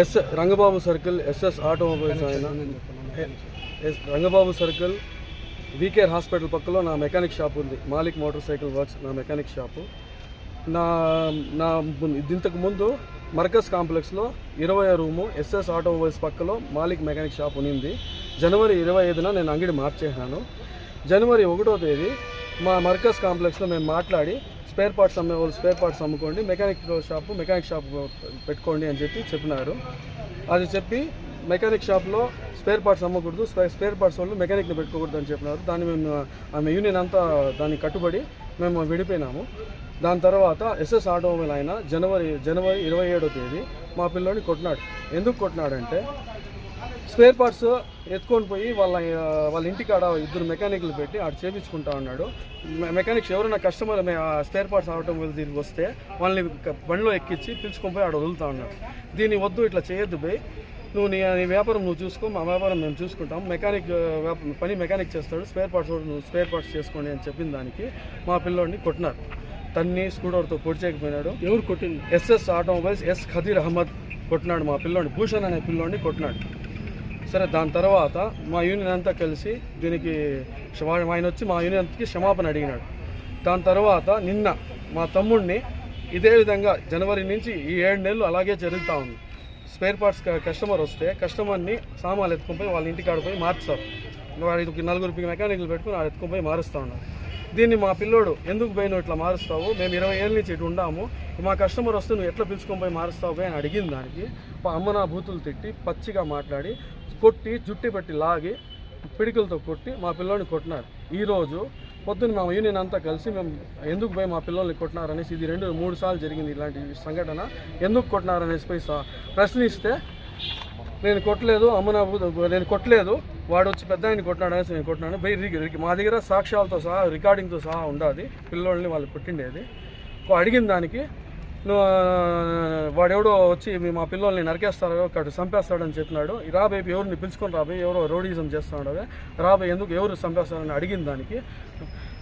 S Rangababu circle SS automobiles ఆయన. S Rangababu circle VKR hospital పక్కలో నా mechanic shop ఉంది. మాలిక్ మోటార్ సైకిల్ వర్క్స్ నా మెకానిక్ షాపు. నా నా ఇంతకు ముందు మర్కజ్ కాంప్లెక్స్లో ఇరవై రూము ఎస్ఎస్ ఆటోమొబైల్స్ పక్కలో మాలిక్ మెకానిక్ షాప్ ఉంది జనవరి ఇరవై ఐదున నేను అంగడి మార్చేసాను జనవరి ఒకటో తేదీ మా మర్కజ్ కాంప్లెక్స్లో మేము మాట్లాడి స్పేర్ పార్ట్స్ అమ్మే వాళ్ళు స్పేర్ పార్ట్స్ అమ్ముకోండి మెకానిక్ షాపు మెకానిక్ షాప్ పెట్టుకోండి అని చెప్పి చెప్పినారు. అది చెప్పి మెకానిక్ షాప్లో స్పేర్ పార్ట్స్ అమ్మకూడదు స్పేర్ పార్ట్స్ వాళ్ళు మెకానిక్ని పెట్టుకోకూడదు అని చెప్పినారు. దాన్ని మేము ఆమె యూనియన్ అంతా దానికి కట్టుబడి మేము విడిపోయినాము. దాని తర్వాత ఎస్ఎస్ ఆటోమొబైల్ ఆయన జనవరి జనవరి ఇరవై ఏడో తేదీ మా పిల్లోని కొట్టినాడు. ఎందుకు కొట్టినాడంటే స్పేర్ పార్ట్స్ ఎత్తుకొని పోయి వాళ్ళ వాళ్ళ ఇంటికాడ ఇద్దరు మెకానిక్లు పెట్టి ఆడ చేపించుకుంటా ఉన్నాడు. మెకానిక్స్ ఎవరైనా కస్టమర్ స్పేర్ పార్ట్స్ ఆటోమొబైల్ దీనికి వస్తే వాళ్ళని బండిలో ఎక్కించి పిలుచుకొని పోయి ఆడ వదులుతా ఉన్నాడు. దీన్ని వద్దు ఇట్లా చేయొద్దు పోయి నువ్వు నీ నీ వ్యాపారం నువ్వు చూసుకో మా వ్యాపారం మేము చూసుకుంటాం. మెకానిక్ పని మెకానిక్ చేస్తాడు. స్పేర్ పార్ట్స్ నువ్వు స్పేర్ పార్ట్స్ చేసుకోండి అని చెప్పిన దానికి మా పిల్లోడిని కొట్టినారు. తన్ని స్కూటర్తో పొడిచేయకపోయినాడు ఎవరు కొట్టింది? SS automobiles S Khadeer Ahmed కొట్టినాడు మా పిల్లోని భూషణ్ అనే పిల్లోని కొట్టినాడు. సరే దాని తర్వాత మా యూనియన్ అంతా కలిసి దీనికి క్షమా- ఆయన వచ్చి మా యూనియన్కి క్షమాపణ అడిగినాడు. దాని తర్వాత నిన్న మా తమ్ముడిని ఇదే విధంగా జనవరి నుంచి ఈ ఏడు నెలలు అలాగే జరుగుతూ ఉంది. స్పేర్ పార్ట్స్ కస్టమర్ వస్తే కస్టమర్ని సామాన్లు ఎత్తుకొని పోయి వాళ్ళ ఇంటికాడ పోయి మార్చుతారు వాడికి నలుగురు మెకానికల్ పెట్టుకుని ఆడ ఎత్తుకొని పోయి మారుస్తూ ఉన్నారు. దీన్ని మా పిల్లోడు ఎందుకు పోయి నువ్వు ఇట్లా మారుస్తావు? మేము ఇరవై ఏళ్ళ నుంచి ఇటు ఉండాము. మా కస్టమర్ వస్తే నువ్వు ఎట్లా పిలుచుకొని పోయి మారుస్తావు అని అడిగిన దానికి మా అమ్మ నా బూతులు తిట్టి పచ్చిగా మాట్లాడి కొట్టి జుట్టి పెట్టి లాగి పిడికలతో కొట్టి మా పిల్లోని కొట్టినారు. ఈరోజు పొద్దున్న మా యూనియన్ అంతా కలిసి మేము ఎందుకు పోయి మా పిల్లల్ని కొట్టినారనేసి ఇది రెండు మూడు సార్లు జరిగింది ఇలాంటి సంఘటన. ఎందుకు కొట్టినారనేసి పోయి ప్రశ్నిస్తే నేను కొట్టలేదు అమ్మ నేను కొట్టలేదు. వాడు వచ్చి పెద్ద ఆయన కొట్టినాడు అనేసి నేను కొట్టినాను. బయట మా దగ్గర సాక్ష్యాలతో సహా రికార్డింగ్తో సహా ఉండాది. పిల్లోళ్ళని వాళ్ళు కొట్టిండేది. అడిగిన దానికి నువ్వు వాడెవడో వచ్చి మా పిల్లల్ని నరికేస్తారు అక్కడ చంపేస్తాడని చెప్పినాడు. ఈ రాబోయే ఎవరిని పిలుచుకొని రాబోయే ఎవరో రోడీజం చేస్తున్నాడు అవి రాబోయే ఎందుకు ఎవరు చంపేస్తారని అడిగిన దానికి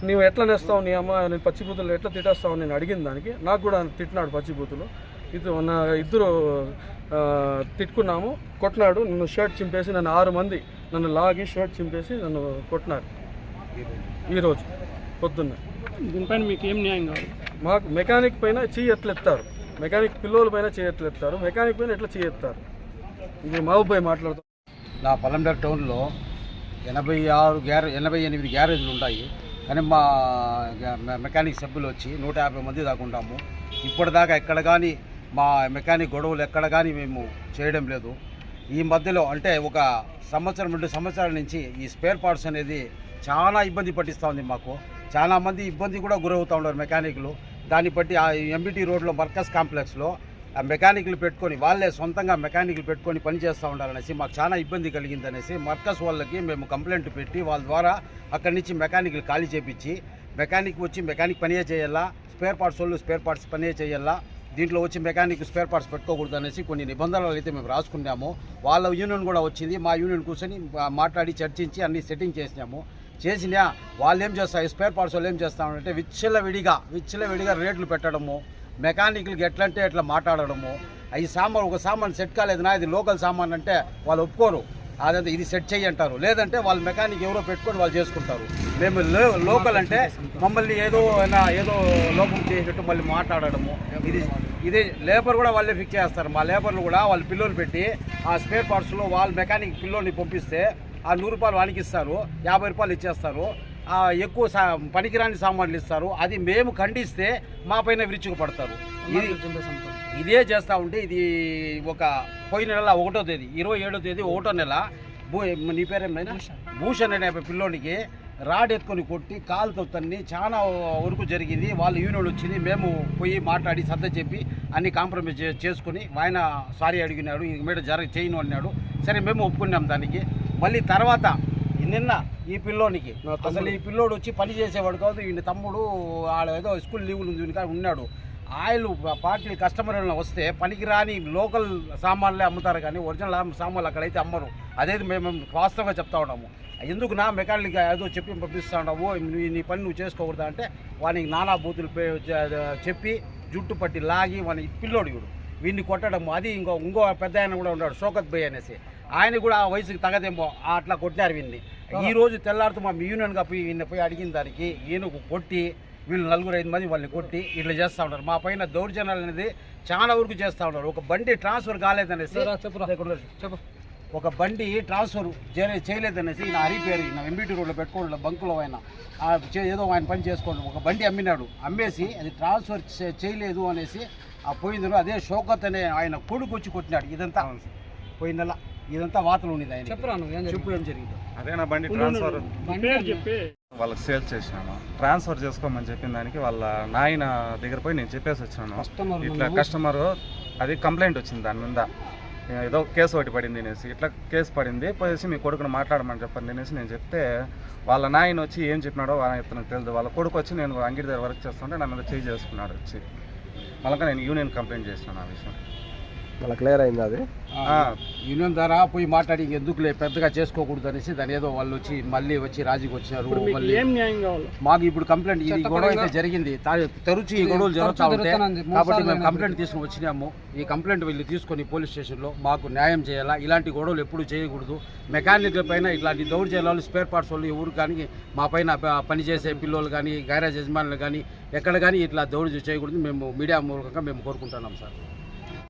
నువ్వు ఎట్లా నేస్తావు నీ అమ్మ? నేను పచ్చిబూతులు ఎట్లా తిట్టేస్తావు? నేను అడిగిన దానికి నాకు కూడా తిట్టినాడు పచ్చిబూతులు. ఇది నా ఇద్దరు తిట్టుకున్నాము కొట్టినాడు నన్ను షర్ట్ చింపేసి నన్ను ఆరు మంది నన్ను లాగి షర్ట్ చింపేసి నన్ను కొట్టినారు. ఈరోజు పొద్దున్న. దీనిపైన మీకు ఏం న్యాయం కావాలి? మాకు మెకానిక్ పైన చెయ్యి ఎట్లా ఎత్తారు? మెకానిక్ పిల్లల పైన చెయ్యి ఎట్లా ఎత్తారు? మెకానిక్ పైన ఎట్లా చెయ్యి ఎత్తారు? ఇది మహబూబాయ్ మాట్లాడుతాం నా పల్లంబేర్ టౌన్లో ఎనభై ఆరు గ్యారే ఎనభై ఎనిమిది గ్యారేజ్లు ఉన్నాయి కానీ మా గ్యా- మె- మెకానిక్ సభ్యులు వచ్చి నూట యాభై మంది దాకా ఉంటాము. ఇప్పటిదాకా ఎక్కడ కానీ మా మెకానిక్ గొడవలు ఎక్కడ కానీ మేము చేయడం లేదు. ఈ మధ్యలో అంటే ఒక సంవత్సరం రెండు సంవత్సరాల నుంచి ఈ స్పేర్ పార్ట్స్ అనేది చాలా ఇబ్బంది పట్టిస్తూ ఉంది మాకు. చాలా మంది ఇబ్బంది కూడా గురవుతూ ఉన్నారు మెకానిక్లు. దాన్ని బట్టి ఆ ఎంబీటీ రోడ్లో మర్కస్ కాంప్లెక్స్లో ఆ మెకానిక్లు పెట్టుకొని వాళ్ళే సొంతంగా మెకానిక్లు పెట్టుకొని పని చేస్తూ ఉండాలనేసి మాకు చాలా ఇబ్బంది కలిగింది అనేసి మర్కస్ వాళ్ళకి మేము కంప్లైంట్ పెట్టి వాళ్ళ ద్వారా అక్కడి నుంచి మెకానిక్లు ఖాళీ చేపించి మెకానిక్ వచ్చి మెకానిక్ పనియే చేయాలా స్పేర్ పార్ట్స్ వాళ్ళు స్పేర్ పార్ట్స్ పనియే చేయాలా దీంట్లో వచ్చి మెకానిక్ స్పేర్ పార్ట్స్ పెట్టుకోకూడదు అనేసి కొన్ని నిబంధనలు అయితే మేము రాసుకున్నాము. వాళ్ళ యూనియన్ కూడా వచ్చింది. మా యూనియన్ కూర్చొని మాట్లాడి చర్చించి అన్ని సెట్టింగ్ చేసినాము. చేసినా వాళ్ళు ఏం చేస్తారు? స్పేర్ పార్ట్స్ వాళ్ళు ఏం చేస్తామంటే విచ్చల విడిగా విచ్చల విడిగా రేట్లు పెట్టడము మెకానిక్లకి ఎట్లంటే ఎట్లా మాట్లాడడము. ఈ సామాన్ ఒక సామాన్ సెట్ కాలేదు నా ఇది లోకల్ సామాన్ అంటే వాళ్ళు ఒప్పుకోరు. అదంతా ఇది సెట్ చేయి అంటారు. లేదంటే వాళ్ళు మెకానిక్ ఎవరో పెట్టుకొని వాళ్ళు చేసుకుంటారు. మేము లో- లోకల్ అంటే మమ్మల్ని ఏదో అయినా ఏదో లోపం చేసేటట్టు మళ్ళీ మాట్లాడడము. ఇది ఇది లేబర్ కూడా వాళ్ళే ఫిక్స్ చేస్తారు. మా లేబర్లు కూడా వాళ్ళ పిల్లలు పెట్టి ఆ స్పేర్ పార్ట్స్లో వాళ్ళు మెకానిక్ పిల్లోని పంపిస్తే ఆ నూరు రూపాయలు వానికి ఇస్తారు. యాభై రూపాయలు ఇచ్చేస్తారు. ఎక్కువ సా పనికిరాని సామాన్లు ఇస్తారు. అది మేము ఖండిస్తే మా పైన విరుచుకుపడతారు. ఇది ఇదే చేస్తూ ఉంటే ఇది ఒక పోయిన నెల ఒకటో తేదీ ఇరవై ఏడో తేదీ ఒకటో నెల భూ నీ పేరేమైనా భూషణ్. అనే పిల్లోనికి రాడ్ ఎత్తుకొని కొట్టి కాలుతో తన్ని చాలా వరకు జరిగింది. వాళ్ళ యూనియన్ వచ్చింది. మేము పోయి మాట్లాడి సర్ద చెప్పి అన్ని కాంప్రమైజ్ చేసుకుని ఆయన సారీ అడిగినాడు. ఇంక మీద జరగ చేయను అన్నాడు. సరే మేము ఒప్పుకున్నాం దానికి. మళ్ళీ తర్వాత నిన్న ఈ పిల్లోనికి. అసలు ఈ పిల్లోడు వచ్చి పని చేసేవాడు కాదు. ఈయన తమ్ముడు ఆడ ఏదో స్కూల్ లీవులు ఉంది ఉన్నాడు. ఆయిల్ పార్టీ కస్టమర్ వస్తే పనికిరాని లోకల్ సామాన్లే అమ్ముతారు కానీ ఒరిజినల్ సామాన్లు అక్కడైతే అమ్మరు. అదేది మేము వాస్తవంగా చెప్తా ఉన్నాము. ఎందుకు నా మెకానిక్ ఏదో చెప్పి పంపిస్తా ఉన్నావు నీ- పని నువ్వు చేసుకోకూడదా అంటే వానికి నానా బూతులు చెప్పి జుట్టు పట్టి లాగి వాని పిల్లోడు ఇవిడు వీడిని కొట్టడం అది ఇంకో ఇంకో పెద్ద ఆయన కూడా ఉన్నాడు షోకత్ బై అనేసి. ఆయన కూడా ఆ వయసుకి తగదేమో అట్లా కొట్టినారు వీడిని ఈ రోజు తెల్లారుతూ మా యూనియన్గా పోయి ఈయన పోయి అడిగిన దానికి ఈయనకు కొట్టి వీళ్ళు నలుగురు ఐదు మంది వాళ్ళని కొట్టి ఇట్లా చేస్తూ ఉంటారు మా పైన దౌర్జన్యాలు అనేది చాలా వరకు చేస్తూ ఉన్నారు. ఒక బండి ట్రాన్స్ఫర్ కాలేదనేసి చెప్పు ఒక బండి ట్రాన్స్ఫర్ చేయలే చేయలేదనేసి ఈయన హరిపేరు ఈయన ఎంబీటీ రోడ్లో పెట్టుకోవడం బంకులో ఆయన ఏదో ఆయన పని చేసుకోండి ఒక బండి అమ్మినాడు. అమ్మేసి అది ట్రాన్స్ఫర్ చేయలేదు అనేసి ఆ పోయింది అదే షోకత్ అనే ఆయన కొడుకు వచ్చి కొట్టినాడు. ఇదంతా పోయిన నెల ఇదంతా వార్తలు ఉండేది ఆయన చెప్పు ఏం జరిగింది? అదే నా బండి ట్రాన్స్ఫర్ మీ పేరు చెప్పి. వాళ్ళకి సేల్స్ చేసినాను. ట్రాన్స్ఫర్ చేసుకోమని చెప్పిన దానికి వాళ్ళ నాయన దగ్గర పోయి నేను చెప్పేసి వచ్చినాను. ఇట్లా కస్టమర్ అది కంప్లైంట్ వచ్చింది దాని మీద. ఏదో కేసు ఒకటి పడింది అనేసి. ఇట్లా కేసు పడింది పోయేసి మీ కొడుకుని మాట్లాడమని చెప్పండి అనేసి నేను చెప్తే వాళ్ళ నాయన వచ్చి ఏం చెప్పినాడో వాళ్ళ ఇతనికి తెలియదు. వాళ్ళ కొడుకు వచ్చి నేను అంగిడి దగ్గర వర్క్ చేస్తుంటే నా మీద చేయి చేసుకున్నాడు వచ్చి. మళ్ళీ నేను యూనియన్ కంప్లైంట్ చేసినాను ఆ విషయం. మళ్ళీ క్లియర్ అయింది అది? ఆ, యూనియన్ ద్వారా పోయి మాట్లాడి ఎందుకులే పెద్దగా చేసుకోకూడదు అనేసి దాని ఏదో వాళ్ళు వచ్చి మళ్ళీ వచ్చి రాజీకి వచ్చినారు మీకు మళ్ళీ ఇప్పుడు కంప్లైంట్ ఇది గొడవ అయితే జరిగింది. తరచు ఈ గొడవలు జరుగుతూ ఉంటాయి. కాబట్టి మేము కంప్లైంట్ తీసుకుని వచ్చినాము. ఈ కంప్లైంట్ వీళ్ళు తీసుకొని పోలీస్ స్టేషన్లో మాకు న్యాయం చేయాలా? ఇలాంటి గొడవలు ఎప్పుడు చేయకూడదు. మెకానిక్ పైన ఇట్లాంటి దౌర్జన్యాలు స్పేర్ పార్ట్స్ వాళ్ళు ఎవరు కానీ మా పైన పనిచేసే పిల్లలు కానీ గ్యారేజ్ యజమానులు కానీ ఎక్కడ కానీ ఇట్లా దౌర్జన్యం చేయకూడదు. మేము మీడియా మూలకంగా మేము కోరుకుంటున్నాం సార్.